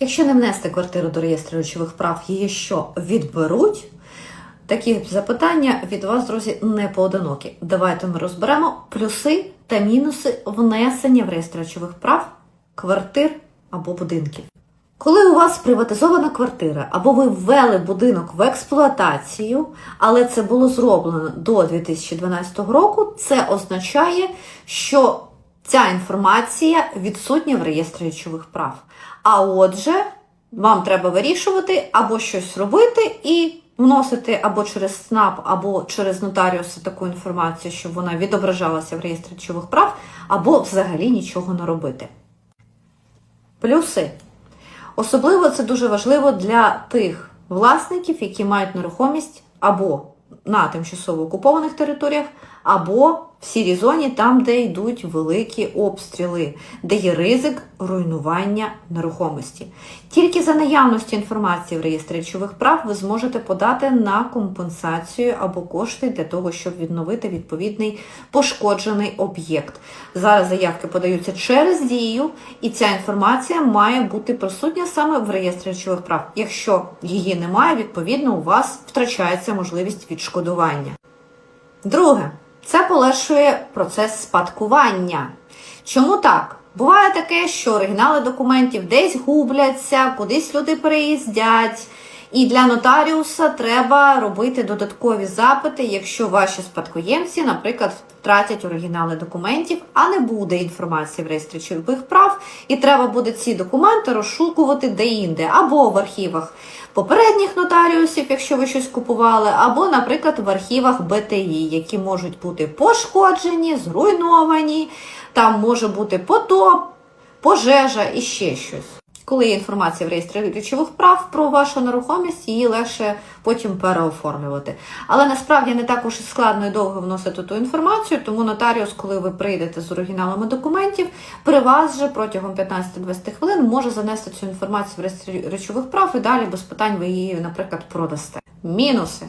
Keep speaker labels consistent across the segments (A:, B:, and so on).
A: Якщо не внести квартиру до реєстру речових прав, її що відберуть? Такі запитання від вас, друзі, не поодинокі. Давайте ми розберемо плюси та мінуси внесення в реєстр речових прав квартир або будинків. Коли у вас приватизована квартира, або ви ввели будинок в експлуатацію, але це було зроблено до 2012 року, це означає, що ця інформація відсутня в реєстрі речових прав. А отже, вам треба вирішувати або щось робити і вносити або через СНАП, або через нотаріуса таку інформацію, щоб вона відображалася в реєстрі речових прав, або взагалі нічого не робити. Плюси. Особливо це дуже важливо для тих власників, які мають нерухомість або на тимчасово окупованих територіях, або в сірій зоні, там, де йдуть великі обстріли, де є ризик руйнування нерухомості. Тільки за наявності інформації в реєстрі речових прав ви зможете подати на компенсацію або кошти для того, щоб відновити відповідний пошкоджений об'єкт. Зараз заявки подаються через дію, і ця інформація має бути присутня саме в реєстрі речових прав. Якщо її немає, відповідно у вас втрачається можливість відшкодування. Друге, це полегшує процес спадкування. Чому так? Буває таке, що оригінали документів десь губляться, кудись люди переїздять. І для нотаріуса треба робити додаткові запити, якщо ваші спадкоємці, наприклад, втратять оригінали документів, а не буде інформації в реєстрі речових прав, і треба буде ці документи розшукувати де-інде, або в архівах попередніх нотаріусів, якщо ви щось купували, або, наприклад, в архівах БТІ, які можуть бути пошкоджені, зруйновані, там може бути потоп, пожежа і ще щось. Коли є інформація в реєстрі речових прав про вашу нерухомість, її легше потім переоформлювати. Але насправді не так уж і складно і довго вносити ту інформацію, тому нотаріус, коли ви прийдете з оригіналами документів, при вас же протягом 15-20 хвилин може занести цю інформацію в реєстрі речових прав і далі без питань ви її, наприклад, продасте. Мінуси.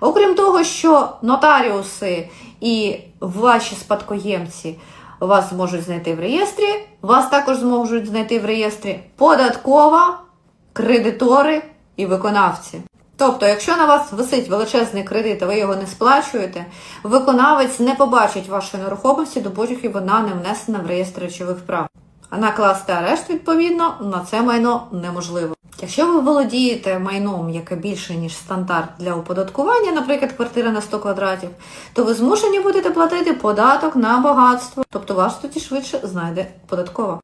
A: Окрім того, що нотаріуси і ваші спадкоємці вас зможуть знайти в реєстрі, вас також зможуть знайти в реєстрі податкова, кредитори і виконавці. Тобто, якщо на вас висить величезний кредит, а ви його не сплачуєте, виконавець не побачить вашої нерухомості, допоки вона не внесена в реєстр речових прав. А накласти арешт, відповідно, на це майно неможливо. Якщо ви володієте майном, яке більше, ніж стандарт для оподаткування, наприклад, квартира на 100 квадратів, то ви змушені будете платити податок на багатство. Тобто вас тоді швидше знайде податкова.